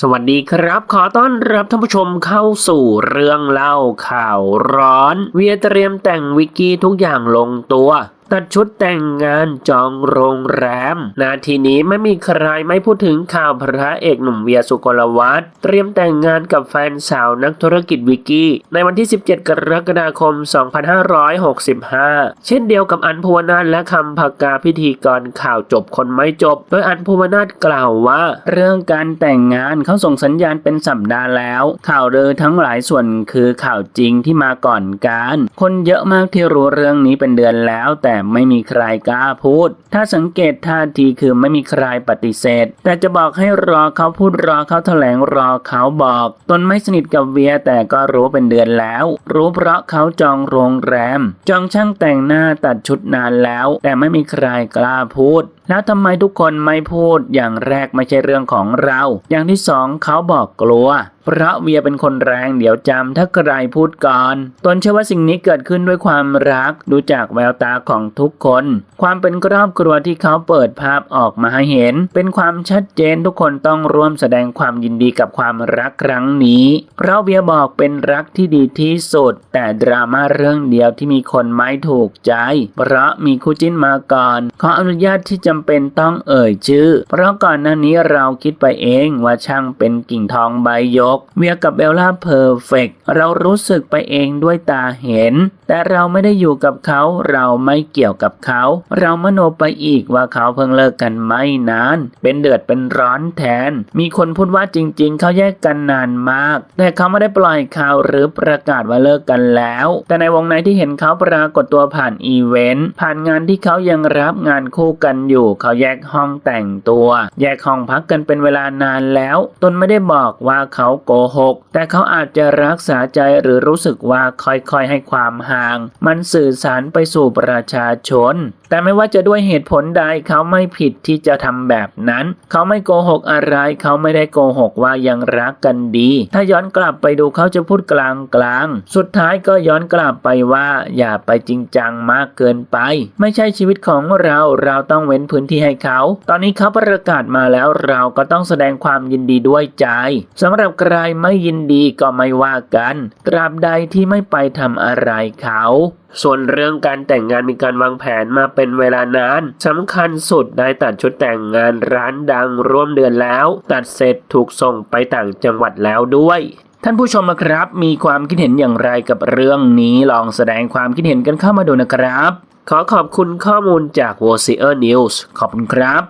สวัสดีครับ ขอต้อนรับท่านผู้ชมเข้าสู่เรื่องเล่าข่าวร้อน เวียเตรียมแต่งวิกกี้ทุกอย่างลงตัว ตัดชุดแต่งงานจองโรงแรม นาทีนี้ไม่มีใครไม่พูดถึงข่าวพระเอกหนุ่มเวียสุกลวัฒน์เตรียมแต่งงานกับแฟนสาวนักธุรกิจวิกกี้ ในวันที่ 17 กรกฎาคม 2565 เช่นเดียวกับอันภูวนาถและคำพากาพิธีกรข่าวจบคนไม่จบ โดยอันภูวนาถกล่าวว่า เรื่องการแต่งงานเขาส่งสัญญาณเป็นสัปดาห์แล้ว ข่าวเรือทั้งหลายส่วนคือข่าวจริงที่มาก่อนการ คนเยอะมากที่รู้เรื่องนี้เป็นเดือนแล้วแต่ไม่มีใครกล้าพูด ถ้าสังเกตท่าทีคือไม่มีใครปฏิเสธ แต่จะบอกให้รอเขาพูดรอเขาแถลงรอเขาบอก ตนไม่สนิทกับเวียแต่ก็รู้เป็นเดือนแล้ว รู้เพราะเขาจองโรงแรม จองช่างแต่งหน้าตัดชุดนานแล้ว แต่ไม่มีใครกล้าพูดแล้วทำไมทุกคนไม่พูดอย่างแรกไม่ใช่เรื่องของเรา อย่างที่สองเขาบอกกลัว พราะเวียเป็นคนแรงเดี๋ยวจำถ้าใครพูดก่อนตนเชื่อว่าสิ่งนี้เกิดขึ้นด้วยความรักดูจากแววตาของทุกคน ความเป็นครอบครัวที่เขาเปิดภาพออกมาให้เห็น เป็นความชัดเจนทุกคนต้องร่วมแสดงความยินดีกับความรักครั้งนี้เพราะเวียบอกเป็นรักที่ดีที่สุด แต่ดราม่าเรื่องเดียวที่มีคนไม่ถูกใจ เพราะมีคู่จิ้นมาก่อนขออนุญาตที่จำเป็นต้องเอ่ยชื่อ เพราะก่อนหน้านี้เราคิดไปเองว่าช่างเป็นกิ่งทองใบยกเวียกับเบลล่าเพอร์เฟกเรารู้สึกไปเองด้วยตาเห็น แต่เราไม่ได้อยู่กับเขา เราไม่เกี่ยวกับเขา เรามโนไปอีกว่าเขาเพิ่งเลิกกันไม่นาน เป็นเดือดเป็นร้อนแทน มีคนพูดว่าจริง ๆ เขาแยกกันนานมาก แต่เขาไม่ได้ปล่อยข่าวหรือประกาศว่าเลิกกันแล้ว แต่ในวงในที่เห็นเขาปรากฏตัวผ่านอีเวนต์ผ่านงานที่เขายังรับงานคู่กันอยู่เขาแยกห้องแต่งตัว แยกห้องพักกันเป็นเวลานานแล้ว ตนไม่ได้บอกว่าเขาโกหก แต่เขาอาจจะรักษาใจหรือรู้สึกว่าค่อยๆให้ความห่าง มันสื่อสารไปสู่ประชาชน แต่ไม่ว่าจะด้วยเหตุผลใดเขาไม่ผิดที่จะทำแบบนั้น เขาไม่โกหกอะไรเขาไม่ได้โกหกว่ายังรักกันดี ถ้าย้อนกลับไปดูเขาจะพูดกลางกลางๆสุดท้ายก็ย้อนกลับไปว่าอย่าไปจริงจังมากเกินไป ไม่ใช่ชีวิตของเราเราต้องเว้นพื้นที่ให้เขา ตอนนี้เขาประกาศมาแล้วเราก็ต้องแสดงความยินดีด้วยใจสำหรับใครรไม่ยินดีก็ไม่ว่ากัน ตราบใดที่ไม่ไปทำอะไรเขา ส่วนเรื่องการแต่งงานมีการวางแผนมาเป็นเวลานานสำคัญสุดได้ตัดชุดแต่งงานร้านดังร่วมเดือนแล้ว ตัดเสร็จถูกส่งไปต่างจังหวัดแล้วด้วยท่านผู้ชมนะครับ มีความคิดเห็นอย่างไรกับเรื่องนี้ลองแสดงความคิดเห็นกันเข้ามาดูนะครับ ขอขอบคุณข้อมูลจาก w o c i e r News ขอบคุณครับ